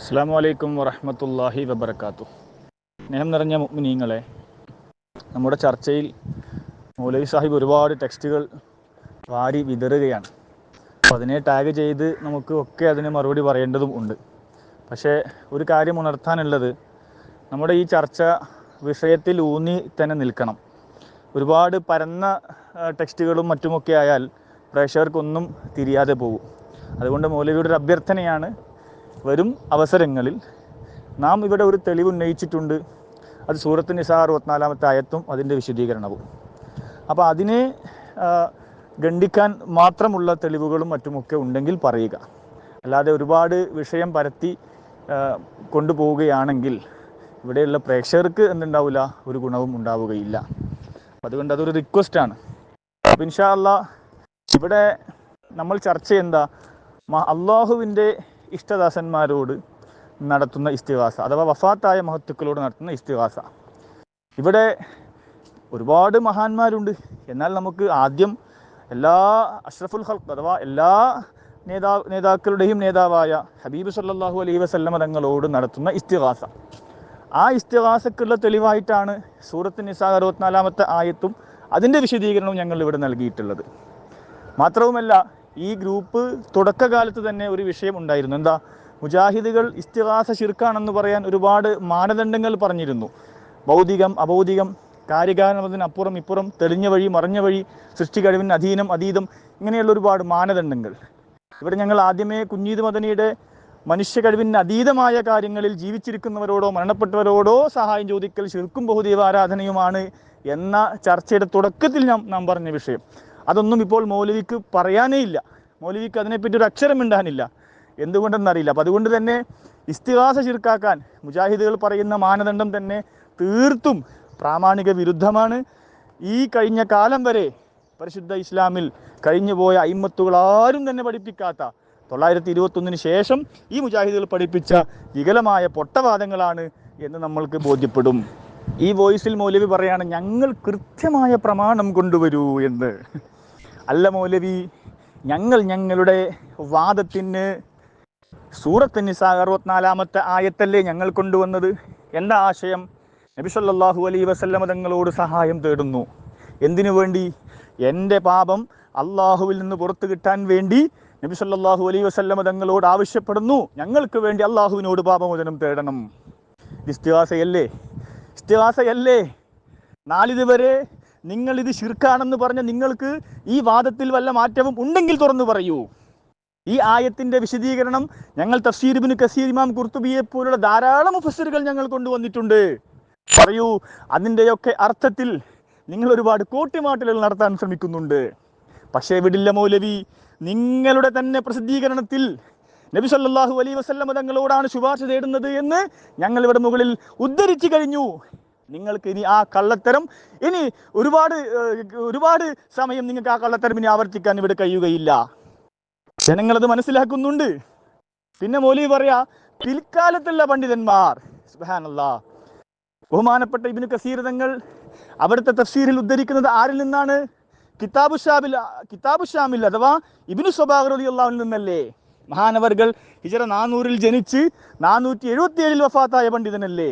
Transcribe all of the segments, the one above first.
അസ്സാം വലൈക്കും വറഹമത്തല്ലാഹി വബർക്കാത്തു സ്നേഹം നിറഞ്ഞ മുഅ്മിനീങ്ങളെ നമ്മുടെ ചർച്ചയിൽ മൗലവി സാഹിബ് ഒരുപാട് ടെക്സ്റ്റുകൾ വാരി വിതറുകയാണ്. അപ്പോൾ അതിനെ ടാഗ് ചെയ്ത് നമുക്ക് ഒക്കെ അതിന് മറുപടി പറയേണ്ടതും ഉണ്ട്. പക്ഷേ ഒരു കാര്യം ഉണർത്താനുള്ളത് നമ്മുടെ ഈ ചർച്ച വിഷയത്തിൽ ഊന്നി തന്നെ നിൽക്കണം. ഒരുപാട് പരന്ന ടെക്സ്റ്റുകളും മറ്റുമൊക്കെ ആയാൽ പ്രേക്ഷകർക്കൊന്നും തിരിയാതെ പോകും. അതുകൊണ്ട് മൗലവിയുടെ ഒരു അഭ്യർത്ഥനയാണ് വരും അവസരങ്ങളിൽ. നാം ഇവിടെ ഒരു തെളിവ് ഉന്നയിച്ചിട്ടുണ്ട്. അത് സൂറത്ത് നിസാ അറുപത്തിനാലാമത്തെ ആയത്തും അതിന്റെ വിശദീകരണവും. അപ്പോൾ അതിനെ ഖണ്ഡിക്കാൻ മാത്രമുള്ള തെളിവുകളും മറ്റുമൊക്കെ ഉണ്ടെങ്കിൽ പറയുക. അല്ലാതെ ഒരുപാട് വിഷയം പരത്തി കൊണ്ടുപോവുകയാണെങ്കിൽ ഇവിടെയുള്ള പ്രേക്ഷകർക്ക് എന്തുണ്ടാവില്ല? ഒരു ഗുണവും ഉണ്ടാവുകയില്ല. അതുകൊണ്ട് അതൊരു റിക്വസ്റ്റാണ് അപ്പം ഇൻഷാ അല്ലാ ഇവിടെ നമ്മൾ ചർച്ച എന്താ? അള്ളാഹുവിന്റെ ഇഷ്ടദാസന്മാരോട് നടത്തുന്ന ഇസ്തിവാസ അഥവാ വഫാത്തായ മഹത്തുക്കളോട് നടത്തുന്ന ഇസ്തിവാസ. ഇവിടെ ഒരുപാട് മഹാന്മാരുണ്ട്. എന്നാൽ നമുക്ക് ആദ്യം എല്ലാ അഷ്റഫുൽ ഹൽക്ക് അഥവാ എല്ലാ നേതാ നേതാക്കളുടെയും നേതാവായ ഹബീബ് സല്ലാഹു അലൈഹി വസല്ലമ തങ്ങളോട് നടത്തുന്ന ഇസ്തിവാസ. ആ ഇസ്തിഹാസക്കുള്ള തെളിവായിട്ടാണ് സൂറത്ത് നിസാ അറുപത്തിനാലാമത്തെ ആയത്തും അതിന്റെ വിശദീകരണവും ഞങ്ങൾ ഇവിടെ നൽകിയിട്ടുള്ളത്. മാത്രവുമല്ല ഈ ഗ്രൂപ്പ് തുടക്കകാലത്ത് തന്നെ ഒരു വിഷയം ഉണ്ടായിരുന്നു. എന്താ? മുജാഹിദുകൾ ഇസ്തിഹാസ ശിർക്കാണെന്ന് പറയാൻ ഒരുപാട് മാനദണ്ഡങ്ങൾ പറഞ്ഞിരുന്നു. ഭൗതികം അഭൗതികം കാര്യകാരണത്തിനപ്പുറം ഇപ്പുറം തെളിഞ്ഞ വഴി മറഞ്ഞ വഴി സൃഷ്ടി കഴിവിന് അധീനം അതീതം ഇങ്ങനെയുള്ള ഒരുപാട് മാനദണ്ഡങ്ങൾ. ഇവിടെ ഞങ്ങൾ ആദ്യമേ കുഞ്ഞീത് മദനിയുടെ മനുഷ്യ കഴിവിന് അതീതമായ കാര്യങ്ങളിൽ ജീവിച്ചിരിക്കുന്നവരോടോ മരണപ്പെട്ടവരോടോ സഹായം ചോദിക്കൽ ശിർക്കും ബഹുദൈവ ആരാധനയുമാണ് എന്ന ചർച്ചയുടെ തുടക്കത്തിൽ ഞാൻ നാം പറഞ്ഞ വിഷയം. അതൊന്നും ഇപ്പോൾ മൗലവിക്ക് പറയാനേ ഇല്ല. മൗലവിക്ക് അതിനെപ്പറ്റി ഒരു അക്ഷരം മിണ്ടാനില്ല. എന്തുകൊണ്ടെന്നറിയില്ല. അപ്പം അതുകൊണ്ട് തന്നെ ഇസ്തിഹാസ ചിർക്കാക്കാൻ മുജാഹിദുകൾ പറയുന്ന മാനദണ്ഡം തന്നെ തീർത്തും പ്രാമാണിക വിരുദ്ധമാണ്. ഈ കഴിഞ്ഞ കാലം വരെ പരിശുദ്ധ ഇസ്ലാമിൽ കഴിഞ്ഞുപോയ അയിമത്തുകൾ ആരും തന്നെ പഠിപ്പിക്കാത്ത തൊള്ളായിരത്തി ഇരുപത്തൊന്നിന് ശേഷം ഈ മുജാഹിദുകൾ പഠിപ്പിച്ച വികലമായ പൊട്ടവാദങ്ങളാണ് എന്ന് നമ്മൾക്ക് ബോധ്യപ്പെടും. ഈ വോയിസിൽ മൗലവി പറയാണ് ഞങ്ങൾ കൃത്യമായ പ്രമാണം കൊണ്ടുവരൂ എന്ന്. അല്ല മൗലവി ഞങ്ങൾ ഞങ്ങളുടെ വാദത്തിന് സൂറത്ത് നിസ അറുപത്തിനാലാമത്തെ ആയത്തല്ലേ ഞങ്ങൾ കൊണ്ടുവന്നത്? എന്താ ആശയം? നബി സല്ലല്ലാഹു അലൈഹി വസല്ലമ തങ്ങളോട് സഹായം തേടുന്നു. എന്തിനു വേണ്ടി? എന്റെ പാപം അള്ളാഹുവിൽ നിന്ന് പുറത്തു കിട്ടാൻ വേണ്ടി നബി സല്ലല്ലാഹു അലൈഹി വസല്ലമ തങ്ങളോട് ആവശ്യപ്പെടുന്നു. ഞങ്ങൾക്ക് വേണ്ടി അള്ളാഹുവിനോട് പാപമോചനം തേടണം. ഇസ്തിഹാസയല്ലേ ഇസ്തിഹാസയല്ലേ നാളിതുവരെ ഇത് ശിർക്കാണെന്ന് പറഞ്ഞ നിങ്ങൾക്ക് ഈ വാദത്തിൽ വല്ല മാറ്റവും ഉണ്ടെങ്കിൽ തുറന്നു പറയൂ. ഈ ആയത്തിന്റെ വിശദീകരണം ഞങ്ങൾ തഫ്സീർബിന് കസീർ ഇമാം കുർത്തുബിയെ പോലുള്ള ധാരാളം മുഫസ്സിറുകൾ ഞങ്ങൾ കൊണ്ടുവന്നിട്ടുണ്ട്. പറയൂ അതിന്റെയൊക്കെ അർത്ഥത്തിൽ നിങ്ങൾ ഒരുപാട് കോട്ടിമാട്ടലുകൾ നടത്താൻ ശ്രമിക്കുന്നുണ്ട്. പക്ഷേ വിടില്ല മൗലവി നിങ്ങളുടെ തന്നെ പ്രസിദ്ധീകരണത്തിൽ നബി സല്ലാഹു അലൈ വസല്ലമ തങ്ങളോടാണ് ശുപാർശ തേടുന്നത് എന്ന് ഞങ്ങൾ ഇവിടെ മുകളിൽ ഉദ്ധരിച്ചു കഴിഞ്ഞു. നിങ്ങൾക്ക് ഇനി ആ കള്ളത്തരം ഇനി ഒരുപാട് ഒരുപാട് സമയം നിങ്ങൾക്ക് ആ കള്ളത്തരം ഇനി ആവർത്തിക്കാൻ ഇവിടെ കഴിയുകയില്ല. ജനങ്ങളത് മനസ്സിലാക്കുന്നുണ്ട്. പിന്നെ മോലി പറയാ പിൽക്കാലത്തുള്ള പണ്ഡിതന്മാർ സുബ്ഹാനല്ലാ ബഹുമാനപ്പെട്ട ഇബിന് കസീർ തങ്ങൾ അവിടുത്തെ തഫ്സീരിൽ ഉദ്ധരിക്കുന്നത് ആരിൽ നിന്നാണ്? കിതാബുഷാബിൽ കിതാബുഷാമിൽ കിതാബു ഷാമിൽ അഥവാ ഇബിനു അള്ളാഹുവിൽ നിന്നല്ലേ? മഹാനവർകൾ ഹിജറ നാനൂറിൽ ജനിച്ച് നാനൂറ്റി എഴുപത്തി ഏഴിൽ വഫാത്തായ പണ്ഡിതനല്ലേ?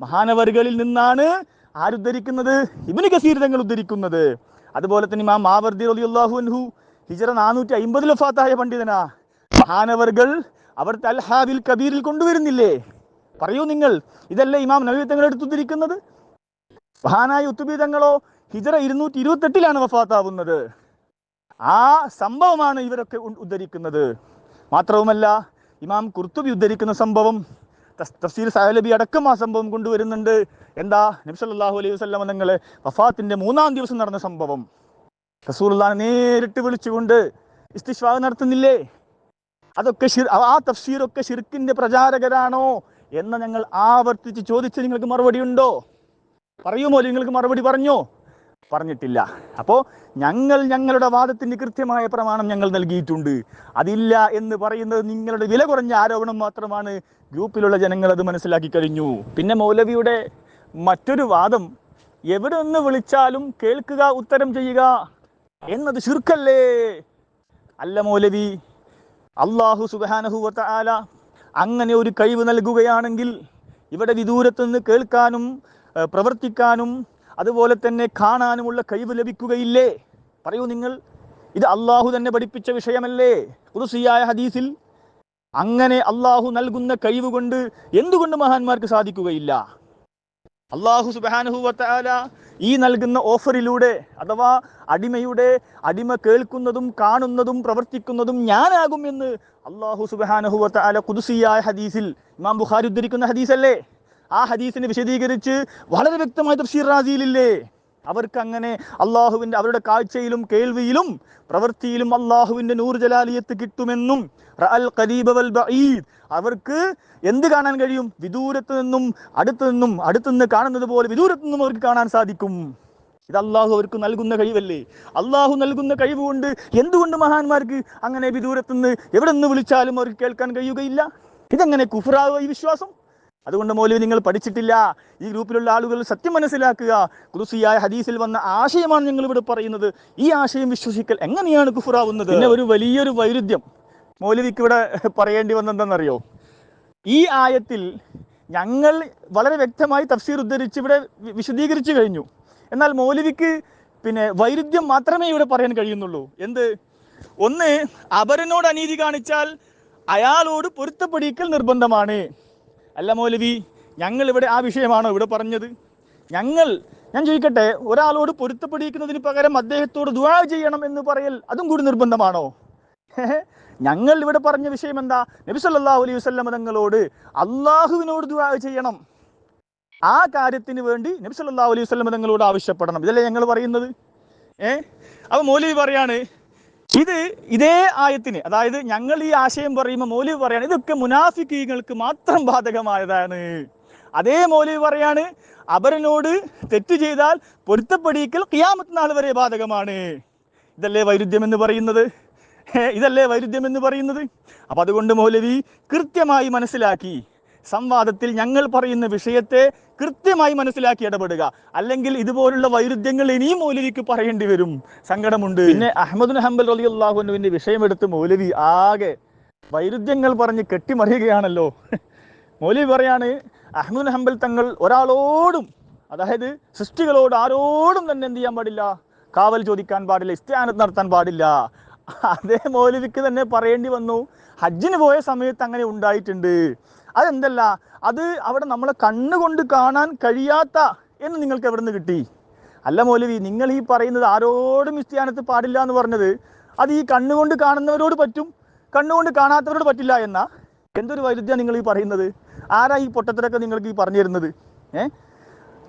മഹാനവറുകളിൽ നിന്നാണ് ആരുദ്ധരിക്കുന്നത് ഇബിന് കസീർ തങ്ങൾ ഉദ്ധരിക്കുന്നത്. അതുപോലെ തന്നെ മാ മാവർദി അലി അള്ളാഹു അൻഹു ഹിജറ നാനൂറ്റി അമ്പതിൽ വഫാത്തായ പണ്ഡിതനാ. മഹാനവറുകൾ അവർ അൽഹാബിൽ കബീറിൽ കൊണ്ടുവരുന്നില്ലേ? പറയൂ നിങ്ങൾ ഇതല്ലേ ഇമാം നബി തങ്ങൾ എടുത്തുദ്ധരിക്കുന്നത് മഹാനായ ഉത്തുബി തങ്ങളോ ഹിജറ ഇരുന്നൂറ്റി ഇരുപത്തെട്ടിലാണ് വഫാത്താവുന്നത്. ആ സംഭവമാണ് ഇവരൊക്കെ ഉദ്ധരിക്കുന്നത്. മാത്രവുമല്ല ഇമാം കുർത്തുബി ഉദ്ധരിക്കുന്ന സംഭവം തഫ്സീർ സാഹലബി അടക്കം ആ സംഭവം കൊണ്ടുവരുന്നുണ്ട്. എന്താ? നബി സല്ലല്ലാഹു അലൈഹി വസല്ലമ നിങ്ങൾ വഫാത്തിന്റെ മൂന്നാം ദിവസം നടന്ന സംഭവം. റസൂലുള്ളാഹിനെ നേരിട്ട് വിളിച്ചുകൊണ്ട് ഇസ്തിഷ്വാ നടത്തുന്നില്ലേ? അതൊക്കെ ആ തഫ്സീറൊക്കെ ഷിർക്കിന്റെ പ്രചാരകരാണോ എന്ന് ഞങ്ങൾ ആവർത്തിച്ച് ചോദിച്ച് നിങ്ങൾക്ക് മറുപടി ഉണ്ടോ? പറയുമോ? നിങ്ങൾക്ക് മറുപടി പറഞ്ഞോ? പറഞ്ഞിട്ടില്ല. അപ്പോൾ ഞങ്ങൾ ഞങ്ങളുടെ വാദത്തിന് കൃത്യമായ പ്രമാണം ഞങ്ങൾ നൽകിയിട്ടുണ്ട്. അതില്ല എന്ന് പറയുന്നത് നിങ്ങളുടെ വില കുറഞ്ഞ ആരോപണം മാത്രമാണ് ഗ്രൂപ്പിലുള്ള ജനങ്ങൾ അത് മനസ്സിലാക്കി കഴിഞ്ഞു. പിന്നെ മൗലവിയുടെ മറ്റൊരു വാദം എവിടെ നിന്ന് വിളിച്ചാലും കേൾക്കുക ഉത്തരം ചെയ്യുക എന്നത് ശുർക്കല്ലേ അല്ല മൗലവി അള്ളാഹു സുബാനഹുവത്ത ആല അങ്ങനെ ഒരു കഴിവ് നൽകുകയാണെങ്കിൽ ഇവിടെ വിദൂരത്ത് നിന്ന് കേൾക്കാനും പ്രവർത്തിക്കാനും അതുപോലെ തന്നെ കാണാനുമുള്ള കഴിവ് ലഭിക്കുകയില്ലേ? പറയൂ നിങ്ങൾ. ഇത് അള്ളാഹു തന്നെ പഠിപ്പിച്ച വിഷയമല്ലേ? കുറുസിയായ ഹദീസിൽ അങ്ങനെ അള്ളാഹു നൽകുന്ന കഴിവ് കൊണ്ട് എന്തുകൊണ്ട് മഹാന്മാർക്ക് സാധിക്കുകയില്ല? അള്ളാഹു സുബാനുഹുവല ഈ നൽകുന്ന ഓഫറിലൂടെ അഥവാ അടിമയുടെ അടിമ കേൾക്കുന്നതും കാണുന്നതും പ്രവർത്തിക്കുന്നതും ഞാനാകും എന്ന് അള്ളാഹു സുബാനുഹുവല കുതുസിയായ ഹദീസിൽ ഇമാം ബുഖാരി ഉദ്ധരിക്കുന്ന ഹദീസല്ലേ? ആ ഹദീസിനെ വിശദീകരിച്ച് വളരെ വ്യക്തമായ തഫ്സീർ റാസിയിലില്ലേ? അവർക്ക് അങ്ങനെ അള്ളാഹുവിന്റെ അവരുടെ കാഴ്ചയിലും കേൾവിയിലും പ്രവൃത്തിയിലും അള്ളാഹുവിന്റെ നൂർ ജലാലിയത്ത് കിട്ടുമെന്നും റഅൽ ഖരീബ വൽ ബഈദ്. അവർക്ക് എന്ത് കാണാൻ കഴിയും? വിദൂരത്ത് നിന്നും അടുത്തു നിന്നും അടുത്തു നിന്ന് കാണുന്നത് പോലെ വിദൂരത്ത് നിന്നും അവർക്ക് കാണാൻ സാധിക്കും. ഇത് അള്ളാഹു അവർക്ക് നൽകുന്ന കഴിവല്ലേ? അള്ളാഹു നൽകുന്ന കഴിവ് കൊണ്ട് എന്തുകൊണ്ട് മഹാന്മാർക്ക് അങ്ങനെ വിദൂരത്ത് നിന്ന് എവിടെ നിന്ന് വിളിച്ചാലും അവർക്ക് കേൾക്കാൻ കഴിയുകയില്ല? ഇതെങ്ങനെ കുഫറാവുക ഈ വിശ്വാസം? അതുകൊണ്ട് മൗലവി നിങ്ങൾ പഠിച്ചിട്ടില്ല. ഈ ഗ്രൂപ്പിലുള്ള ആളുകൾ സത്യം മനസ്സിലാക്കുക. കുറുസിയായ ഹദീസിൽ വന്ന ആശയമാണ് ഞങ്ങൾ ഇവിടെ പറയുന്നത്. ഈ ആശയം വിശ്വസിക്കൽ എങ്ങനെയാണ് കുഫുറാവുന്നത്? പിന്നെ ഒരു വലിയൊരു വൈരുദ്ധ്യം. മൗലവിക്ക് ഇവിടെ പറയേണ്ടി വന്നെന്തെന്നറിയോ ഈ ആയത്തിൽ ഞങ്ങൾ വളരെ വ്യക്തമായി തഫ്സീർ ഉദ്ധരിച്ച് ഇവിടെ വിശദീകരിച്ചു കഴിഞ്ഞു. എന്നാൽ മൗലവിക്ക് പിന്നെ വൈരുദ്ധ്യം മാത്രമേ ഇവിടെ പറയാൻ കഴിയുന്നുള്ളൂ. എന്ത്? ഒന്ന് അപരനോട് അനീതി കാണിച്ചാൽ അയാളോട് പൊരുത്തപ്പെടിക്കൽ നിർബന്ധമാണ്. അല്ല മൗലവി ഞങ്ങൾ ഇവിടെ ആ വിഷയമാണോ ഇവിടെ പറഞ്ഞത്? ഞങ്ങൾ ഞാൻ ചോദിക്കട്ടെ ഒരാളോട് പൊരുത്തപ്പെടിക്കുന്നതിന് പകരം അദ്ദേഹത്തോട് ദുവാ ചെയ്യണം എന്ന് പറയൽ അതും കൂടി നിർബന്ധമാണോ? ഞങ്ങൾ ഇവിടെ പറഞ്ഞ വിഷയം എന്താ? നബി സല്ലല്ലാഹു അലൈഹി വസല്ലം തങ്ങളോട് അള്ളാഹുവിനോട് ദുവാ ചെയ്യണം. ആ കാര്യത്തിന് വേണ്ടി നബി സല്ലല്ലാഹു അലൈഹി വസല്ലം തങ്ങളോട് ആവശ്യപ്പെടണം. ഇതല്ലേ ഞങ്ങൾ പറയുന്നത്? ഏ? അപ്പൊ മൗലവി പറയാണ് ഇത് ഇതേ ആയത്തിന് അതായത് ഞങ്ങൾ ഈ ആശയം പറയുമ്പോൾ മൗലവി പറയാണ് ഇതൊക്കെ മുനാഫിക്കീങ്ങൾക്ക് മാത്രം ബാധകമായതാണ്. അതേ മൗലവി പറയാണ് അവരനോട് തെറ്റ് ചെയ്താൽ പൊരുത്തപ്പെടിക്കൽ കിയാമത്ത് നാൾ വരെ ബാധകമാണ്. ഇതല്ലേ വൈരുദ്ധ്യം എന്ന് പറയുന്നത്? ഇതല്ലേ വൈരുദ്ധ്യം എന്ന് പറയുന്നത്? അപ്പൊ അതുകൊണ്ട് മൗലവി കൃത്യമായി മനസ്സിലാക്കി. സംവാദത്തിൽ ഞങ്ങൾ പറയുന്ന വിഷയത്തെ കൃത്യമായി മനസ്സിലാക്കി ഇടപെടുക. അല്ലെങ്കിൽ ഇതുപോലുള്ള വൈരുദ്ധ്യങ്ങൾ ഇനിയും മൗലവിക്ക് പറയേണ്ടി വരും. സങ്കടമുണ്ട്. പിന്നെ അഹമ്മദ് ഹംബൽ അലി അള്ളാഹുനുവിന്റെ വിഷയമെടുത്ത് മൗലവി ആകെ വൈരുദ്ധ്യങ്ങൾ പറഞ്ഞ് കെട്ടിമറിയുകയാണല്ലോ. മൗലവി പറയാണ് അഹമ്മദ് ഹംബൽ തങ്ങൾ ഒരാളോടും അതായത് സൃഷ്ടികളോട് ആരോടും തന്നെ എന്ത് ചെയ്യാൻ പാടില്ല? കാവൽ ചോദിക്കാൻ പാടില്ല ഇസ്ത്യാനത്ത് നടത്താൻ പാടില്ല. അതേ മൗലവിക്ക് തന്നെ പറയേണ്ടി വന്നു ഹജ്ജിന് പോയ സമയത്ത് അങ്ങനെ ഉണ്ടായിട്ടുണ്ട്. അതെന്തല്ല? അത് അവിടെ നമ്മളെ കണ്ണുകൊണ്ട് കാണാൻ കഴിയാത്ത എന്ന് നിങ്ങൾക്ക് എവിടെ നിന്ന് കിട്ടി? അല്ല മൗലവി നിങ്ങൾ ഈ പറയുന്നത് ആരോടും ഇസ്ത്യാനത്ത് പാടില്ല എന്ന് പറഞ്ഞത് അത് ഈ കണ്ണുകൊണ്ട് കാണുന്നവരോട് പറ്റും കണ്ണുകൊണ്ട് കാണാത്തവരോട് പറ്റില്ല എന്നാ? എന്തൊരു വൈരുദ്ധ്യം നിങ്ങൾ ഈ പറയുന്നത്? ആരാ ഈ പൊട്ടത്തിലൊക്കെ നിങ്ങൾക്ക് ഈ പറഞ്ഞു തരുന്നത്? ഏ?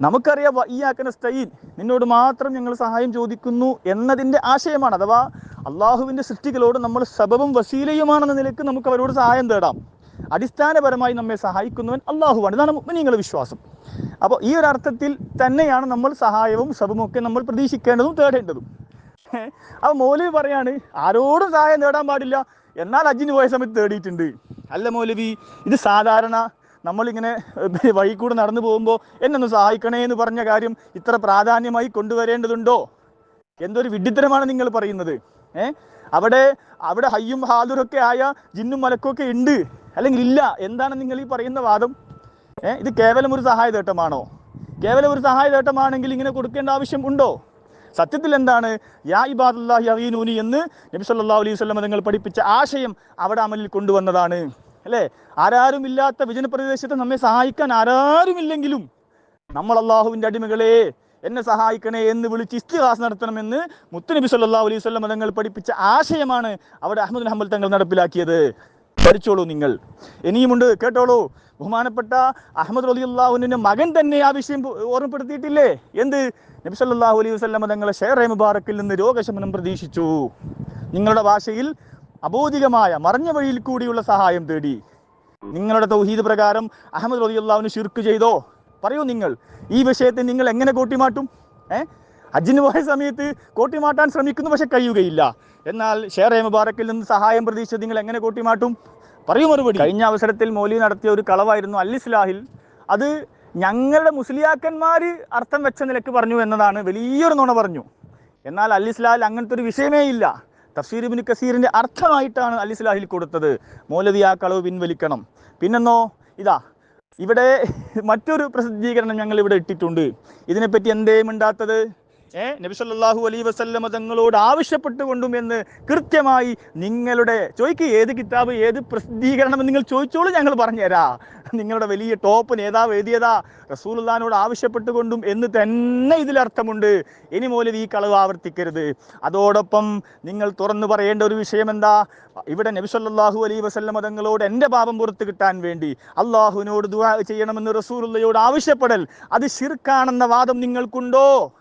നമുക്കറിയാം ഈ ആക്കുന്ന സ്റ്റൈൻ നിന്നോട് മാത്രം ഞങ്ങൾ സഹായം ചോദിക്കുന്നു എന്നതിന്റെ ആശയമാണ്. അഥവാ അള്ളാഹുവിന്റെ സൃഷ്ടികളോട് നമ്മൾ സബബും വസീലയുമാണെന്ന നിലയ്ക്ക് നമുക്ക് അവരോട് സഹായം തേടാം. അടിസ്ഥാനപരമായി നമ്മെ സഹായിക്കുന്നവൻ അള്ളാഹുവാണ്. ഇതാണ് നിങ്ങളുടെ വിശ്വാസം. അപ്പോൾ ഈ ഒരു അർത്ഥത്തിൽ തന്നെയാണ് നമ്മൾ സഹായവും സബും നമ്മൾ പ്രതീക്ഷിക്കേണ്ടതും തേടേണ്ടതും. അപ്പോൾ മൗലവി പറയാണ് ആരോടും സഹായം നേടാൻ പാടില്ല. എന്നാൽ അജിന് പോയ സമയത്ത് തേടിയിട്ടുണ്ട്. അല്ല മൗലവി ഇത് സാധാരണ നമ്മളിങ്ങനെ വഴി കൂടെ നടന്നു പോകുമ്പോൾ എന്നൊന്ന് സഹായിക്കണേ എന്ന് പറഞ്ഞ കാര്യം ഇത്ര പ്രാധാന്യമായി കൊണ്ടുവരേണ്ടതുണ്ടോ? എന്തൊരു വിഡിത്തരമാണ് നിങ്ങൾ പറയുന്നത്. ഏഹ് അവിടെ അവിടെ ഹയ്യും ഹാദുറൊക്കെ ആയ ജിന്നും മലക്കൊക്കെ ഉണ്ട്. അല്ലെങ്കിൽ ഇല്ല. എന്താണ് നിങ്ങൾ ഈ പറയുന്ന വാദം? ഇത് കേവലം ഒരു സഹായ തേട്ടമാണോ കേവലം ഒരു സഹായ തേട്ടമാണെങ്കിൽ ഇങ്ങനെ കൊടുക്കേണ്ട ആവശ്യം ഉണ്ടോ? സത്യത്തിൽ എന്താണ്? യാ ഇബാദുല്ലാഹി അറീനൂനി എന്ന് നബി സല്ലല്ലാഹു അലൈഹി വസല്ലം നിങ്ങൾ പഠിപ്പിച്ച ആശയം അവിടെ അമലിൽ കൊണ്ടുവന്നതാണ്. അല്ലേ? ആരാരും ഇല്ലാത്ത വിജന പ്രദേശത്ത് നമ്മെ സഹായിക്കാൻ ആരാരുമില്ലെങ്കിലും നമ്മൾ അള്ളാഹുവിന്റെ അടിമകളെ എന്നെ സഹായിക്കണേ എന്ന് വിളിച്ച് ഇസ്തിഹാസ് നടത്തണമെന്ന് മുത്തുനബി സല്ലല്ലാഹു അലൈഹി വസല്ലം തങ്ങൾ പഠിപ്പിച്ച ആശയമാണ് അവിടെ അഹമ്മദ് ഹംബൽ തങ്ങൾ നടപ്പിലാക്കിയത്. പഠിച്ചോളൂ നിങ്ങൾ. ഇനിയുമുണ്ട് കേട്ടോളൂ. ബഹുമാനപ്പെട്ട അഹമ്മദ് അലി അള്ളാഹുവിന്റെ മകൻ തന്നെ ആ വിഷയം ഓർമ്മപ്പെടുത്തിയിട്ടില്ലേ? എന്ത്? നബി സല്ലല്ലാഹു അലൈഹി വസ്ലമ തങ്ങളെ ഷെയർ മുബാറക്കിൽ നിന്ന് രോഗശമനം പ്രതീക്ഷിച്ചു. നിങ്ങളുടെ ഭാഷയിൽ അബോധികമായ മറഞ്ഞ വഴിയിൽ കൂടിയുള്ള സഹായം തേടി. നിങ്ങളുടെ തൗഹീദ് പ്രകാരം അഹമ്മദ് റളിയല്ലാഹുവിന് ശിർക്ക് ചെയ്തോ? പറയൂ നിങ്ങൾ. ഈ വിഷയത്തെ നിങ്ങൾ എങ്ങനെ കൂട്ടിമാട്ടും? ഏ? ഹജ്ജിന് പോയ സമയത്ത് കൂട്ടിമാട്ടാൻ ശ്രമിക്കുന്നു പക്ഷെ കഴിയുകയില്ല. എന്നാൽ ഷേർ മുബാറക്കിൽ നിന്ന് സഹായം പ്രതീക്ഷിച്ച് നിങ്ങൾ എങ്ങനെ കൂട്ടിമാട്ടും? പറയൂ മറുപടി. കഴിഞ്ഞ അവസരത്തിൽ മൗലി നടത്തിയ ഒരു കളവായിരുന്നു അൽ അത് ഞങ്ങളുടെ മുസ്ലിയാക്കന്മാർ അർത്ഥം വെച്ച നിലയ്ക്ക് പറഞ്ഞു എന്നതാണ് വലിയൊരു നുണ പറഞ്ഞു. എന്നാൽ അൽ അങ്ങനത്തെ ഒരു വിഷയമേ ഇല്ല. തഫ്സീർ ഇബ്നു കസീറിന്റെ അർത്ഥമായിട്ടാണ് അൽ കൊടുത്തത്. മൗലവി ആ കളവ് പിൻവലിക്കണം. പിന്നെന്നോ ഇതാ ഇവിടെ മറ്റൊരു പ്രസിദ്ധീകരണം ഞങ്ങൾ ഇവിടെ ഇട്ടിട്ടുണ്ട്. ഇതിനെപ്പറ്റി എന്തേ മിണ്ടാത്തത്? ഏ? നബി അലൈ വസല്ലമ തങ്ങളോട് ആവശ്യപ്പെട്ടുകൊണ്ടും എന്ന് കൃത്യമായി നിങ്ങളുടെ ചോദിക്ക് ഏത് കിതാബ് ഏത് പ്രസിദ്ധീകരണം നിങ്ങൾ ചോദിച്ചോളൂ ഞങ്ങൾ പറഞ്ഞുതരാ. നിങ്ങളുടെ വലിയ ടോപ്പ് നേതാവ് എഴുതിയതാ. റസൂലുള്ളാഹിനോട് ആവശ്യപ്പെട്ടുകൊണ്ടും എന്ന് തന്നെ ഇതിലർത്ഥമുണ്ട് ഇനി മൂലം ഈ കളവ് ആവർത്തിക്കരുത്. അതോടൊപ്പം നിങ്ങൾ തുറന്നു പറയേണ്ട ഒരു വിഷയം എന്താ? ഇവിടെ നബി അലൈ വസല്ലമ തങ്ങളോട് എന്റെ പാപം പുറത്ത് കിട്ടാൻ വേണ്ടി അള്ളാഹുവിനോട് ദുവാ ചെയ്യണമെന്ന് റസൂലുള്ളയോട് ആവശ്യപ്പെടൽ. അത് ശിർക്കാണെന്ന വാദം നിങ്ങൾക്കുണ്ടോ?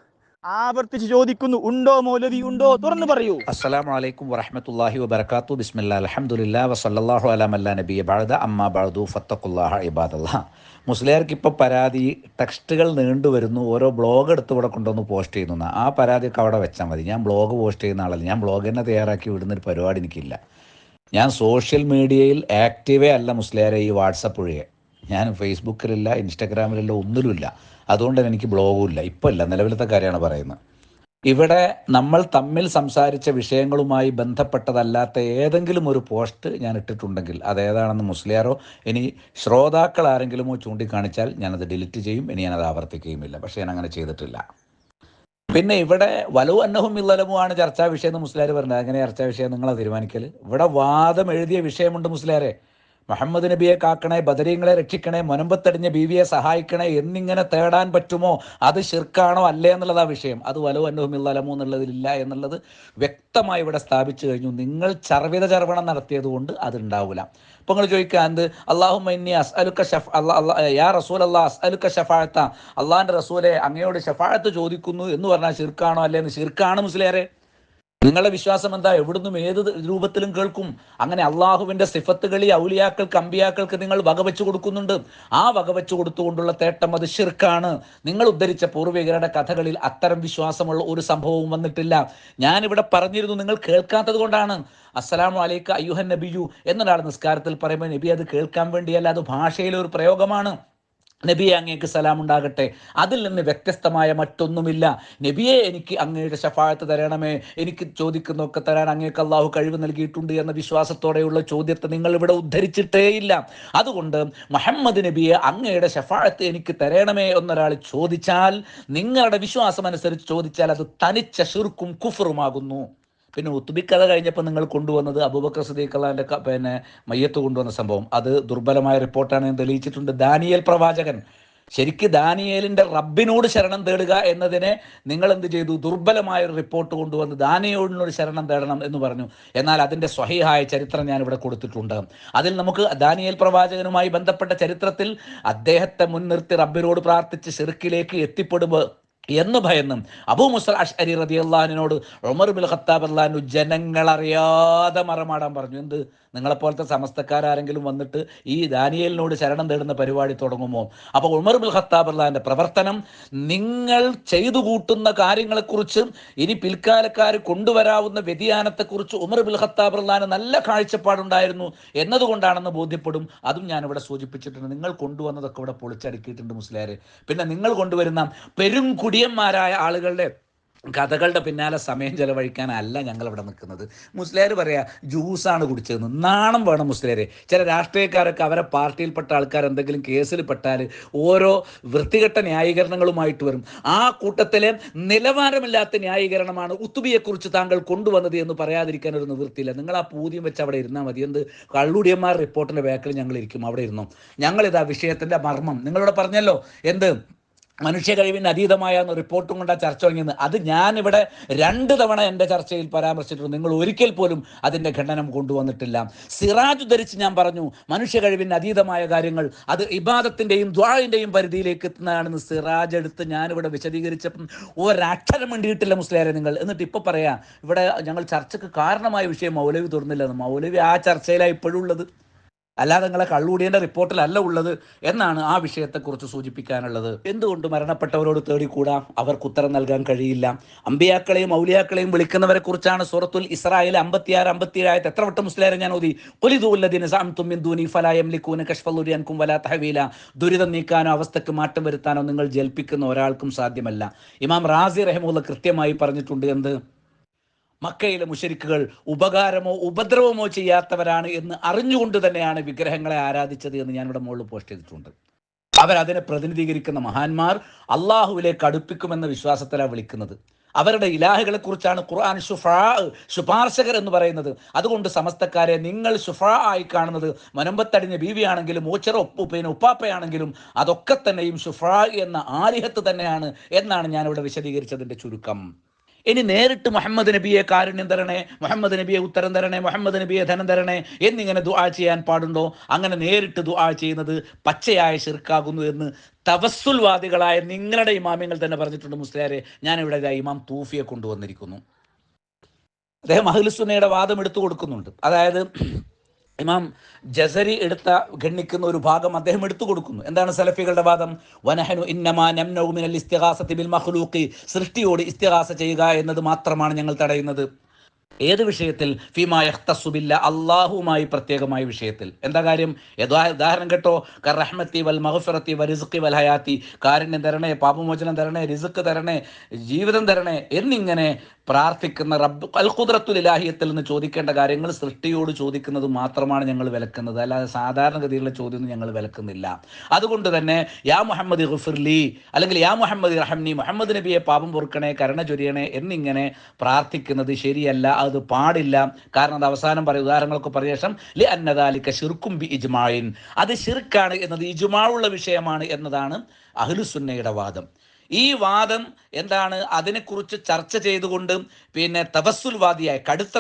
ആവർത്തിച്ച് ചോദിക്കുന്നു ഉണ്ടോ മൗലവി ഉണ്ടോ? തുറന്നു പറയൂ. അസ്സലാമു അലൈക്കും വറഹ്മത്തുള്ളാഹി വബറകാത്തു. ബിസ്മില്ലാ അൽഹംദുലില്ലാ വസല്ലല്ലാഹു അലാ മല്ലാ നബിയ ബഅദ. അമ്മാ ബഅദു ഫത്തഖുല്ലാഹ ഇബാദല്ലാഹ് മുസ്ലിയാർക്ക് ഇപ്പോൾ പരാതി ടെക്സ്റ്റുകൾ നീണ്ടുവരുന്നു ഓരോ ബ്ലോഗ് എടുത്ത് ഇവിടെ കൊണ്ടുവന്ന് പോസ്റ്റ് ചെയ്യുന്നു. ആ പരാതിയൊക്കെ അവിടെ വെച്ചാൽ മതി. ഞാൻ ബ്ലോഗ് പോസ്റ്റ് ചെയ്യുന്ന ആളല്ല. ഞാൻ ബ്ലോഗ് തന്നെ തയ്യാറാക്കി വിടുന്നൊരു പരിപാടി എനിക്കില്ല. ഞാൻ സോഷ്യൽ മീഡിയയിൽ ആക്റ്റീവേ അല്ല മുസ്ലിയാരെ ഈ വാട്സപ്പ് ഒഴികെ ഞാൻ ഫേസ്ബുക്കിലില്ല ഇൻസ്റ്റാഗ്രാമിലില്ല ഒന്നിലുമില്ല അതുകൊണ്ട് തന്നെ എനിക്ക് ബ്ലോഗും ഇല്ല ഇപ്പോൾ ഇല്ല നിലവിലത്തെ കാര്യമാണ് പറയുന്നത്. ഇവിടെ നമ്മൾ തമ്മിൽ സംസാരിച്ച വിഷയങ്ങളുമായി ബന്ധപ്പെട്ടതല്ലാത്ത ഏതെങ്കിലും ഒരു പോസ്റ്റ് ഞാൻ ഇട്ടിട്ടുണ്ടെങ്കിൽ അതേതാണെന്ന് മുസ്ലിയാരോ ഇനി ശ്രോതാക്കൾ ആരെങ്കിലുമോ ചൂണ്ടിക്കാണിച്ചാൽ ഞാനത് ഡിലീറ്റ് ചെയ്യും ഇനി ഞാനത് ആവർത്തിക്കുകയുമില്ല. പക്ഷേ ഞാൻ അങ്ങനെ ചെയ്തിട്ടില്ല. പിന്നെ ഇവിടെ വലു അന്നഹും ഇല്ലലമുമാണ് ചർച്ചാ വിഷയം എന്ന് മുസ്ലിയാർ പറഞ്ഞത്. അങ്ങനെ ചർച്ചാ വിഷയം? നിങ്ങളെ തീരുമാനിക്കൽ ഇവിടെ വാദം എഴുതിയ വിഷയമുണ്ട് മുസ്ലിയാരെ. മുഹമ്മദ് നബിയെ കാക്കണേ ബദരീങ്ങളെ രക്ഷിക്കണേ മുനമ്പത്തടിഞ്ഞ ബീവിയെ സഹായിക്കണേ എന്നിങ്ങനെ തേടാൻ പറ്റുമോ? അത് ശിർക്കാണോ അല്ലേ എന്നുള്ളതാ വിഷയം. അത് വലു അന്നുഹമില്ലലമോ എന്നുള്ളതിലില്ല എന്നുള്ളത് വ്യക്തമായി ഇവിടെ സ്ഥാപിച്ചു കഴിഞ്ഞു. നിങ്ങൾ ചർവിത ചർവണം നടത്തിയത് കൊണ്ട് അത് ഉണ്ടാവില്ല അപ്പൊ നിങ്ങൾ ചോദിക്കുക എന്ത്? അള്ളാഹു മൈന്നി അസ്അലുക്ക ഷഫ് അല്ലാ അല്ലാ യാ റസൂൽ അല്ലാ അസ്അലുക്ക ഷഫാഴത്ത അള്ളാഹിന്റെ റസൂലെ അങ്ങയോട് ഷഫാഴത്ത് ചോദിക്കുന്നു എന്ന് പറഞ്ഞാൽ ശിർക്കാണോ അല്ലേ എന്ന്? ഷിർക്കാണ് മുസ്ലിയാരെ. നിങ്ങളുടെ വിശ്വാസം എന്താ? എവിടുന്നും ഏത് രൂപത്തിലും കേൾക്കും. അങ്ങനെ അള്ളാഹുവിന്റെ സിഫത്തുകളി ഔലിയാക്കൾക്ക് അമ്പിയാക്കൾക്ക് നിങ്ങൾ വകവെച്ചു കൊടുക്കുന്നുണ്ട്. ആ വകവെച്ചു കൊടുത്തുകൊണ്ടുള്ള തേട്ടം അത് ഷിർക്കാണ് നിങ്ങൾ ഉദ്ധരിച്ച പൂർവികരുടെ കഥകളിൽ അത്തരം വിശ്വാസമുള്ള ഒരു സംഭവവും വന്നിട്ടില്ല. ഞാനിവിടെ പറഞ്ഞിരുന്നു നിങ്ങൾ കേൾക്കാത്തത് കൊണ്ടാണ്. അസ്സലാമു അലൈക്ക അയ്യുഹൻ നബിയു എന്നൊരാൾ നിസ്കാരത്തിൽ പറയുമ്പോൾ നബി അത് കേൾക്കാൻ വേണ്ടിയല്ല അത് ഭാഷയിലെ ഒരു പ്രയോഗമാണ്. നബിയെ അങ്ങേക്ക് സലാം ഉണ്ടാകട്ടെ അതിൽ നിന്ന് വ്യത്യസ്തമായ മറ്റൊന്നുമില്ല. നബിയെ എനിക്ക് അങ്ങയുടെ ശഫായത്ത് തരണമേ. എനിക്ക് ചോദിക്കുന്നൊക്കെ തരാൻ അങ്ങേക്ക് അള്ളാഹു കഴിവ് നൽകിയിട്ടുണ്ട് എന്ന വിശ്വാസത്തോടെയുള്ള ചോദ്യത്തെ നിങ്ങൾ ഇവിടെ ഉദ്ധരിച്ചിട്ടേയില്ല അതുകൊണ്ട് മുഹമ്മദ് നബിയെ അങ്ങയുടെ ശഫായത്ത് എനിക്ക് തരണമേ എന്നൊരാൾ ചോദിച്ചാൽ നിങ്ങളുടെ വിശ്വാസം അനുസരിച്ച് ചോദിച്ചാൽ അത് തനിച്ച ഷിർക്കും കുഫറുമാകുന്നു. പിന്നെ ഉത്തുബി കഥ കഴിഞ്ഞപ്പോൾ നിങ്ങൾ കൊണ്ടുവന്നത് അബൂബക്കർ സദീഖലാന്റെ പിന്നെ മയ്യത്ത് കൊണ്ടുവന്ന സംഭവം. അത് ദുർബലമായ റിപ്പോർട്ടാണ് ഞാൻ തെളിയിച്ചിട്ടുണ്ട്. ദാനിയൽ പ്രവാചകൻ. ശരിക്ക് ദാനിയേലിന്റെ റബ്ബിനോട് ശരണം തേടുക എന്നതിനെ നിങ്ങൾ എന്ത് ചെയ്തു? ദുർബലമായ ഒരു റിപ്പോർട്ട് കൊണ്ടുവന്ന് ദാനിയോടിനോട് ശരണം തേടണം എന്ന് പറഞ്ഞു. എന്നാൽ അതിന്റെ സ്വഹീഹായ ചരിത്രം ഞാൻ ഇവിടെ കൊടുത്തിട്ടുണ്ട്. അതിൽ നമുക്ക് ദാനിയേൽ പ്രവാചകനുമായി ബന്ധപ്പെട്ട ചരിത്രത്തിൽ അദ്ദേഹത്തെ മുൻനിർത്തി റബ്ബിനോട് പ്രാർത്ഥിച്ച് ഷിർക്കിലേക്ക് എത്തിപ്പെടുമ്പോൾ എന്ന് ഭയന്ന് അബൂ മുസൽ അഷ്അരി റതി അള്ളഹാനിനോട് ഉമർ ബിൽ ഖത്താബ് അള്ളഹാനു ജനങ്ങളറിയാതെ മറമാടാൻ പറഞ്ഞു. എന്ത്? നിങ്ങളെപ്പോലത്തെ സമസ്തക്കാരെങ്കിലും വന്നിട്ട് ഈ ദാനിയലിനോട് ശരണം തേടുന്ന പരിപാടി തുടങ്ങുമോ? അപ്പോൾ ഉമർ ബിൽ ഖത്താബ് അള്ളഹാന്റെ പ്രവർത്തനം നിങ്ങൾ ചെയ്തു കൂട്ടുന്ന കാര്യങ്ങളെക്കുറിച്ച് ഇനി പിൽക്കാലക്കാർ കൊണ്ടുവരാവുന്ന വ്യതിയാനത്തെക്കുറിച്ച് ഉമർ ബിൽ ഖത്താബ് അള്ളഹാന് നല്ല കാഴ്ചപ്പാടുണ്ടായിരുന്നു എന്നതുകൊണ്ടാണെന്ന് ബോധ്യപ്പെടും. അതും ഞാനിവിടെ സൂചിപ്പിച്ചിട്ടുണ്ട്. നിങ്ങൾ കൊണ്ടുവന്നതൊക്കെ ഇവിടെ പൊളിച്ചടുക്കിയിട്ടുണ്ട് മുസ്ലിയാർ പിന്നെ നിങ്ങൾ കൊണ്ടുവരുന്ന പെരും കുടിയന്മാരായ ആളുകളുടെ കഥകളുടെ പിന്നാലെ സമയം ചെലവഴിക്കാനല്ല ഞങ്ങൾ ഇവിടെ നിൽക്കുന്നത്. മുസ്ലിയാർ പറയാ ജ്യൂസാണ് കുടിച്ചതെന്ന്. നാണം വേണം മുസ്ലിയാരെ. ചില രാഷ്ട്രീയക്കാരൊക്കെ അവരെ പാർട്ടിയിൽപ്പെട്ട ആൾക്കാർ എന്തെങ്കിലും കേസിൽ പെട്ടാൽ ഓരോ വൃത്തികെട്ട ന്യായീകരണങ്ങളുമായിട്ട് വരും. ആ കൂട്ടത്തിലെ നിലവാരമില്ലാത്ത ന്യായീകരണമാണ് ഉത്തുബിയെക്കുറിച്ച് താങ്കൾ കൊണ്ടുവന്നത് എന്ന് പറയാതിരിക്കാൻ ഒരു നിവൃത്തിയില്ല. നിങ്ങൾ ആ പൂതിയും വെച്ച് അവിടെ ഇരുന്നാൽ മതി. എന്ത്? കള്ളുടിയന്മാർ റിപ്പോർട്ടിന്റെ ബാക്കിൽ ഞങ്ങൾ ഇരിക്കും. അവിടെ ഇരുന്നു? ഞങ്ങളിത് ആ വിഷയത്തിന്റെ മർമ്മം. നിങ്ങളിവിടെ പറഞ്ഞല്ലോ എന്ത്? മനുഷ്യ കഴിവിന് അതീതമായ റിപ്പോർട്ടും കൊണ്ട് ആ ചർച്ച തുടങ്ങിയത് അത് ഞാനിവിടെ രണ്ട് തവണ എന്റെ ചർച്ചയിൽ പരാമർശിച്ചിട്ടുണ്ട്. നിങ്ങൾ ഒരിക്കൽ പോലും അതിന്റെ ഖണ്ഡനം കൊണ്ടുവന്നിട്ടില്ല. സിറാജ് ധരിച്ച് ഞാൻ പറഞ്ഞു മനുഷ്യ കഴിവിന് അതീതമായ കാര്യങ്ങൾ അത് ഇബാദത്തിന്റെയും ദ്വാഴിന്റെയും പരിധിയിലേക്ക് എത്തുന്നതാണെന്ന് സിറാജ് എടുത്ത് ഞാനിവിടെ വിശദീകരിച്ചപ്പം ഒരക്ഷരം വേണ്ടിയിട്ടില്ല മുസ്ലിയാരെ നിങ്ങൾ. എന്നിട്ട് ഇപ്പോൾ പറയാം ഇവിടെ ഞങ്ങൾ ചർച്ചയ്ക്ക് കാരണമായ വിഷയം മൗലവി തുറന്നില്ലെന്ന് മൗലവി ആ ചർച്ചയിലാണ് ഇപ്പോഴും ഉള്ളത്. അല്ലാതെ നിങ്ങളെ കള്ളുകൂടിയന്റെ റിപ്പോർട്ടിലല്ല ഉള്ളത് എന്നാണ് ആ വിഷയത്തെക്കുറിച്ച് സൂചിപ്പിക്കാനുള്ളത്. എന്തുകൊണ്ട് മരണപ്പെട്ടവരോട് തേടിക്കൂടാ? അവർക്ക് ഉത്തരം നൽകാൻ കഴിയില്ല. അമ്പിയാക്കളെയും മൗലിയാക്കളെയും വിളിക്കുന്നവരെ കുറിച്ചാണ് സൂറത്തുൽ ഇസ്രായേൽ അമ്പത്തിയാറ് അമ്പത്തിയേഴായത് എത്ര വട്ടം മുസ്ലിയാരെ ഞാൻ ഓതി? ദുരിതം നീക്കാനോ അവസ്ഥക്ക് മാറ്റം വരുത്താനോ നിങ്ങൾ ജൽപ്പിക്കുന്ന ഒരാൾക്കും സാധ്യമല്ല. ഇമാം റാസി റഹമുള്ള കൃത്യമായി പറഞ്ഞിട്ടുണ്ട് എന്ത്? മക്കയിലെ മുഷരിക്കുകൾ ഉപകാരമോ ഉപദ്രവമോ ചെയ്യാത്തവരാണ് എന്ന് അറിഞ്ഞുകൊണ്ട് തന്നെയാണ് വിഗ്രഹങ്ങളെ ആരാധിച്ചത് എന്ന് ഞാനിവിടെ മുകളിൽ പോസ്റ്റ് ചെയ്തിട്ടുണ്ട്. അവരതിനെ പ്രതിനിധീകരിക്കുന്ന മഹാന്മാർ അള്ളാഹുവിലേക്ക് അടുപ്പിക്കുമെന്ന വിശ്വാസത്തിലാണ് വിളിക്കുന്നത്. അവരുടെ ഇലാഹുകളെ കുറിച്ചാണ് ഖുർആൻ ഷുഫാ ശുപാർശകർ എന്ന് പറയുന്നത്. അതുകൊണ്ട് സമസ്തക്കാരെ നിങ്ങൾ ഷുഫാ ആയി കാണുന്നത് മനമ്പത്തടിഞ്ഞ ബീവിയാണെങ്കിലും ഓച്ചറ ഉപ്പ് ഉപ്പാപ്പയാണെങ്കിലും അതൊക്കെ തന്നെയും ഷുഫാ എന്ന ആലിഹത്ത് തന്നെയാണ് എന്നാണ് ഞാനിവിടെ വിശദീകരിച്ചതിന്റെ ചുരുക്കം. ഇനി നേരിട്ട് മുഹമ്മദ് നബിയെ കാരുണ്യം തരണേ മുഹമ്മദ് നബിയെ ഉത്തരം തരണേ മുഹമ്മദ് നബിയെ ധനം തരണേ എന്നിങ്ങനെ ദുആ ചെയ്യാൻ പാടുണ്ടോ? അങ്ങനെ നേരിട്ട് ദുആ ചെയ്യുന്നത് പച്ചയായ ശിർക്കാകുന്നു എന്ന് തവസ്സുൽവാദികളായ നിങ്ങളുടെ ഇമാമിങ്ങൾ തന്നെ പറഞ്ഞിട്ടുണ്ട് മുസ്ലിയാരെ. ഞാനിവിടെ ഇമാം തൂഫിയെ കൊണ്ടുവന്നിരിക്കുന്നു. അദ്ദേഹം അഹ്ലുസുന്നയുടെ വാദം എടുത്തു കൊടുക്കുന്നുണ്ട്. അതായത് ഇമാം ജസരി എടുത്ത ഗണ്ണിക്കുന്ന ഒരു ഭാഗം അദ്ദേഹം എടുത്തു കൊടുക്കുന്നു. എന്താണ് സലഫികളുടെ വാദം? വനഹനു ഇന്നമാ നംനഉ മിനൽ ഇസ്തിഗാസത്തി ബിൽ മഖ്ലൂഖി. സൃഷ്ടിയോട് ഇസ്തിഹാസ ചെയ്യുക എന്നത് മാത്രമാണ് ഞങ്ങൾ തടയുന്നത്. ഏത് വിഷയത്തിൽ? ഫിമാ യഖ്തസുബില്ല അള്ളാഹുമായി പ്രത്യേകമായ വിഷയത്തിൽ. എന്താ കാര്യം? ഉദാഹരണം കേട്ടോ. കറഹ്മത്തി വൽ മഹഫിറത്തി വൽ റിസുഖി വൽ ഹയാത്തി. കാരുണ്യം തരണേ പാപമോചനം തരണേ റിസ്ക് തരണേ ജീവിതം തരണേ എന്നിങ്ങനെ പ്രാർത്ഥിക്കുന്ന റബ്ബ് അൽ ഖുദ്റത്തുൽ ഇലാഹിയത്തിൽ നിന്ന് ചോദിക്കേണ്ട കാര്യങ്ങൾ സൃഷ്ടിയോട് ചോദിക്കുന്നത് മാത്രമാണ് ഞങ്ങൾ വിലക്കുന്നത്. അല്ലാതെ സാധാരണഗതിയിലുള്ള ചോദ്യം ഞങ്ങൾ വിലക്കുന്നില്ല. അതുകൊണ്ട് തന്നെ യാ മുഹമ്മദ് ഗുഫിർലി അല്ലെങ്കിൽ യാ മുഹമ്മദ് റഹംനി മുഹമ്മദ് നബിയെ പാപം പൊറുക്കണേ കരുണ ചൊരിയണേ എന്നിങ്ങനെ പ്രാർത്ഥിക്കുന്നത് ശരിയല്ല അത് പാടില്ല. കാരണം അത് അവസാനം പറയും ഉദാഹരണങ്ങൾക്ക് പറഞ്ഞ ശേഷം ലി അന്നദാലിക്ക ഷിർക്കും ബി ഇജ്മായിൻ അത് ഷിർക്കാണ് എന്നത് ഇജ്മാവുള്ള വിഷയമാണ് എന്നതാണ് അഹ്ലുസുന്നയുടെ വാദം. ഈ വാദം എന്താണ് അതിനെക്കുറിച്ച് ചർച്ച ചെയ്തുകൊണ്ട് പിന്നെ തപസ്സുൽവാദിയായ കടുത്ത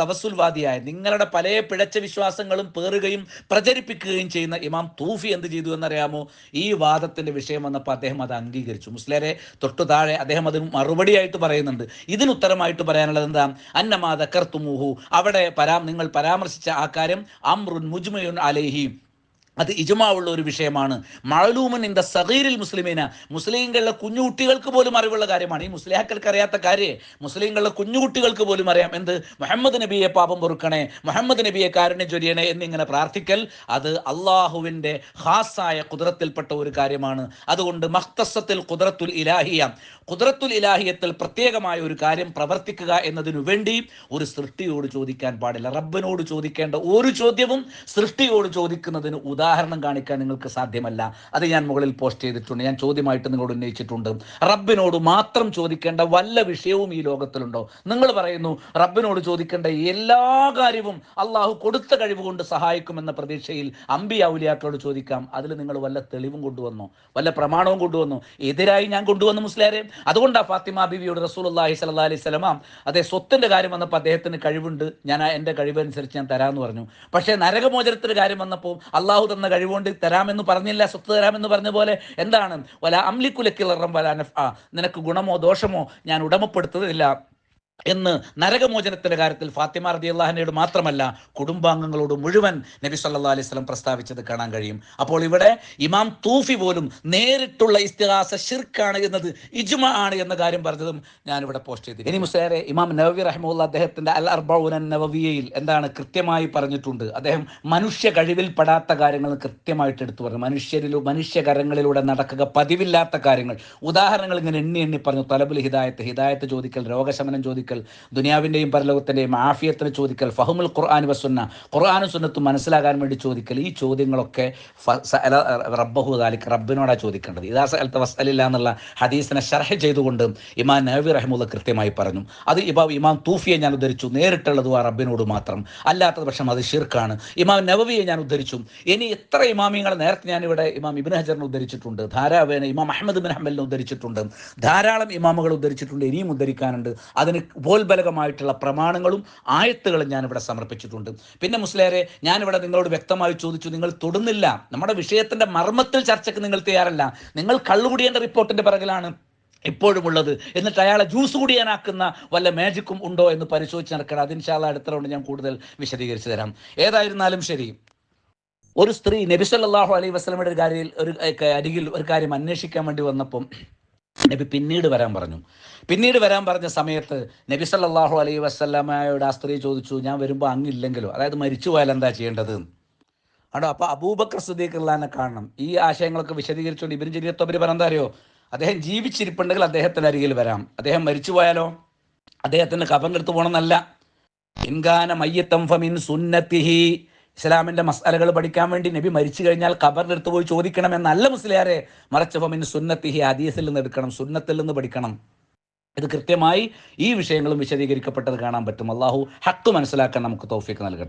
തപസ്സുൽവാദിയായ നിങ്ങളുടെ പല പിഴച്ച വിശ്വാസങ്ങളും പേറുകയും പ്രചരിപ്പിക്കുകയും ചെയ്യുന്ന ഇമാം തൂഫി എന്ത് ചെയ്തു എന്നറിയാമോ? ഈ വാദത്തിന്റെ വിഷയം വന്നപ്പോൾ അദ്ദേഹം അത് അംഗീകരിച്ചു. മുസ്ലിരെ തൊട്ടു താഴെ അദ്ദേഹം അത് മറുപടിയായിട്ട് പറയുന്നുണ്ട്. ഇതിന് ഉത്തരമായിട്ട് പറയാനുള്ളത് എന്താ? അന്നമാ കർത്തുമൂഹു അവിടെ പരാ നിങ്ങൾ പരാമർശിച്ച ആ കാര്യം അമ്രുൻ മുജ്മയുൻ അലൈഹി അത് ഇജുമാവുള്ള ഒരു വിഷയമാണ്. മഴലൂമൻ ഇൻ ദ സഹീരിൽ മുസ്ലിമീന. മുസ്ലിങ്ങളുടെ കുഞ്ഞുകുട്ടികൾക്ക് പോലും അറിവുള്ള കാര്യമാണ്. ഈ മുസ്ലിഹാക്കൾക്ക് അറിയാത്ത കാര്യം. മുസ്ലിങ്ങളുടെ കുഞ്ഞുകുട്ടികൾക്ക് പോലും അറിയാം. എന്ത്? മുഹമ്മദ് നബിയെ പാപം പൊറുക്കണേ. മുഹമ്മദ് നബിയെ കാരുണ്യം ചൊരിയണേ എന്നിങ്ങനെ പ്രാർത്ഥിക്കൽ അത് അള്ളാഹുവിന്റെ ഹാസായ കുതിരത്തിൽപ്പെട്ട ഒരു കാര്യമാണ്. അതുകൊണ്ട് മഖ്തസത്തിൽ കുതിരത്തുൽ ഇലാഹിയ. കുതിരത്തുൽ ഇലാഹിയത്തിൽ പ്രത്യേകമായ ഒരു കാര്യം പ്രവർത്തിക്കുക എന്നതിനു വേണ്ടി ഒരു സൃഷ്ടിയോട് ചോദിക്കാൻ പാടില്ല. റബ്ബിനോട് ചോദിക്കേണ്ട ഒരു ചോദ്യവും സൃഷ്ടിയോട് ചോദിക്കുന്നതിന് ഉദാഹരണം കാണിക്കാൻ നിങ്ങൾക്ക് സാധ്യമല്ല. അത് ഞാൻ മുകളിൽ പോസ്റ്റ് ചെയ്തിട്ടുണ്ട്. ഞാൻ ചോദ്യമായിട്ട് നിങ്ങളോട് ഉന്നയിച്ചിട്ടുണ്ട്. റബ്ബിനോട് മാത്രം ചോദിക്കേണ്ട വല്ല വിഷയവും ഈ ലോകത്തിലുണ്ടോ? നിങ്ങൾ പറയുന്നു റബ്ബിനോട് ചോദിക്കേണ്ട എല്ലാ കാര്യവും അള്ളാഹു കൊടുത്ത കഴിവ് കൊണ്ട് സഹായിക്കുമെന്ന പ്രതീക്ഷയിൽ അമ്പി ഔലിയാക്കളോട് ചോദിക്കാം. അതിൽ നിങ്ങൾ വല്ല തെളിവും കൊണ്ടുവന്നു? വല്ല പ്രമാണവും കൊണ്ടുവന്നു? എതിരായി ഞാൻ കൊണ്ടുവന്നു മുസ്ലിയാരെ. അതുകൊണ്ടാണ് ഫാത്തിമ ബിബിയോട് റസൂൽ അള്ളാഹി സല്ലാ അലൈഹി സ്വലമാം അതേ സ്വത്തിന്റെ കാര്യം വന്നപ്പോൾ അദ്ദേഹത്തിന് കഴിവുണ്ട്. ഞാൻ എന്റെ കഴിവനുസരിച്ച് ഞാൻ തരാമെന്ന് പറഞ്ഞു. പക്ഷേ നരകമോചനത്തിന്റെ കാര്യം വന്നപ്പോൾ അള്ളാഹു തന്ന കഴിവുകൊണ്ട് തരാമെന്ന് പറഞ്ഞില്ല സ്വത്ത് തരാമെന്ന് പറഞ്ഞ പോലെ എന്താണ്? വല അംലിക്കുലക്കിളറം വല നഫ് നിനക്ക് ഗുണമോ ദോഷമോ ഞാൻ ഉടമപ്പെടുത്തുന്നില്ല. എന്ന് നരകമോചനത്തിന്റെ കാര്യത്തിൽ ഫാത്തിമ റതി അള്ളാഹിനോട് മാത്രമല്ല കുടുംബാംഗങ്ങളോട് മുഴുവൻ നബി സല്ലാ അലൈഹി സ്വലം പ്രസ്താവിച്ചത് കാണാൻ കഴിയും. അപ്പോൾ ഇവിടെ ഇമാം തൂഫി പോലും നേരിട്ടുള്ള ഇസ്തിഹാസ ഷിർക്കാണ് എന്നത് ഇജ്മ ആണ് എന്ന കാര്യം പറഞ്ഞതും ഞാനിവിടെ പോസ്റ്റ് ചെയ്തു ഇനി മുസ്ലേറെ ഇമാം നവവി റഹ്മുല്ല അദ്ദേഹത്തിന്റെ അൽ അർബൌന നവവിയയിൽ എന്താണ് കൃത്യമായി പറഞ്ഞിട്ടുണ്ട്. അദ്ദേഹം മനുഷ്യ കഴിവിൽ പെടാത്ത കാര്യങ്ങൾ കൃത്യമായിട്ട് എടുത്തു പറഞ്ഞു. മനുഷ്യരിലും മനുഷ്യകരങ്ങളിലൂടെ നടക്കുക പതിവില്ലാത്ത കാര്യങ്ങൾ. ഉദാഹരണങ്ങൾ ഇങ്ങനെ എണ്ണി എണ്ണി പറഞ്ഞു. തലബുൽ ഹിദായത്ത് ഹിദായത്ത് ചോദിക്കൽ രോഗശമനം ചോദിക്കൽ ചോദിക്കൽ ദുനിയാവിന്റെയും പരലോകത്തിന്റെയും ആഫിയത്തിന് ചോദിക്കൽ ഫഹമുൽ ഖുർആൻ വസുന്ന ഖുർആാനും സുന്നത്തും മനസ്സിലാകാൻ വേണ്ടി ചോദിക്കൽ. ഈ ചോദ്യങ്ങളൊക്കെ റബ്ബഹു ദാലിക് റബ്ബിനോടാണ് ചോദിക്കേണ്ടത്. ഇതാ സഅൽത വസ്അലില്ല എന്നുള്ള ഹദീസിനെ ഷർഹ ചെയ്തുകൊണ്ട് ഇമാം നബി റഹ്മുല്ല കൃത്യമായി പറഞ്ഞു. അത് ഇപ്പം ഇമാം തൂഫിയെ ഞാൻ ഉദ്ധരിച്ചു. നേരിട്ടുള്ളത് ആ റബ്ബിനോട് മാത്രം. അല്ലാത്തത് പക്ഷം അത് ഷിർക്കാണ് ഇമാം നവവിയെ ഞാൻ ഉദ്ധരിച്ചു. ഇനി എത്ര ഇമാമിങ്ങൾ നേരത്തെ ഞാനിവിടെ ഇമാം ഇബിൻ ഹജറിനെ ഉദ്ധരിച്ചിട്ടുണ്ട്. ധാരാവേന ഇമാം അഹമ്മദ് ബിൻ ഹംബലിനെ ഉദ്ധരിച്ചിട്ടുണ്ട്. ധാരാളം ഇമാമുകൾ ഉദ്ധരിച്ചിട്ടുണ്ട്. ഇനിയും ഉദ്ധരിക്കാനുണ്ട്. അതിന് ഉപോത്ബലകമായിട്ടുള്ള പ്രമാണങ്ങളും ആയത്തുകളും ഞാനിവിടെ സമർപ്പിച്ചിട്ടുണ്ട്. പിന്നെ മുസ്ലേരെ ഞാനിവിടെ നിങ്ങളോട് വ്യക്തമായി ചോദിച്ചു നിങ്ങൾ തൊടുന്നില്ല. നമ്മുടെ വിഷയത്തിന്റെ മർമ്മത്തിൽ ചർച്ചയ്ക്ക് നിങ്ങൾ തയ്യാറല്ല. നിങ്ങൾ കള്ളുകൂടിയേണ്ട റിപ്പോർട്ടിന്റെ പിറകിലാണ് ഇപ്പോഴും ഉള്ളത് എന്നിട്ട് അയാളെ ജ്യൂസ് കുടിയാനാക്കുന്ന വല്ല മാജിക്കും ഉണ്ടോ എന്ന് പരിശോധിച്ച് നടക്കണം. അതിൻഷാല്ല അടുത്ത റൗണ്ട് ഞാൻ കൂടുതൽ വിശദീകരിച്ചു തരാം. ഏതായിരുന്നാലും ശരി ഒരു സ്ത്രീ നബി സല്ലല്ലാഹു അലൈഹി വസല്ലമയുടെ ഒരു കാര്യത്തിൽ ഒരു അരികിൽ ഒരു കാര്യം അന്വേഷിക്കാൻ വേണ്ടി വന്നപ്പം നബി പിന്നീട് വരാൻ പറഞ്ഞു. പിന്നീട് വരാൻ പറഞ്ഞ സമയത്ത് നബി സല്ലാഹു അലൈഹി വസല്ലമയോട് ആ സ്ത്രീ ചോദിച്ചു ഞാൻ വരുമ്പോൾ അങ്ങില്ലെങ്കിലോ? അതായത് മരിച്ചു പോയാൽ എന്താ ചെയ്യേണ്ടത്? ആണോ? അപ്പൊ അബൂബക്കർ സുദ്ദീഖ് അള്ളഹാനെ കാണണം. ഈ ആശയങ്ങളൊക്കെ വിശദീകരിച്ചുകൊണ്ട് ഇബിൻ ജരീയത്തോബരി പറഞ്ഞാൽ അറിയോ? അദ്ദേഹം ജീവിച്ചിരിപ്പുണ്ടെങ്കിൽ അദ്ദേഹത്തിന് അരികിൽ വരാം. അദ്ദേഹം മരിച്ചു പോയാലോ? അദ്ദേഹത്തിന് അടുത്ത് പോകണമെന്നല്ല. ഇൻഗാന മയ്യത്തം ഫമിൻ സുന്നത്തിഹി ഇസ്ലാമിന്റെ മസാലകൾ പഠിക്കാൻ വേണ്ടി നബി മരിച്ചു കഴിഞ്ഞാൽ ഖബറിനടുത്ത് പോയി ചോദിക്കണം എന്നല്ല മുസ്ലിയാരെ. മറച്ച സുന്നത്തി ഹി ഹദീസിൽ നിന്ന് എടുക്കണം സുന്നത്തിൽ നിന്ന് പഠിക്കണം. ഇത് കൃത്യമായി ഈ വിഷയങ്ങളും വിശദീകരിക്കപ്പെട്ടത് കാണാൻ പറ്റും. അള്ളാഹു ഹക്ക് മനസ്സിലാക്കാൻ നമുക്ക് തോഫിക്ക് നൽകട്ടെ.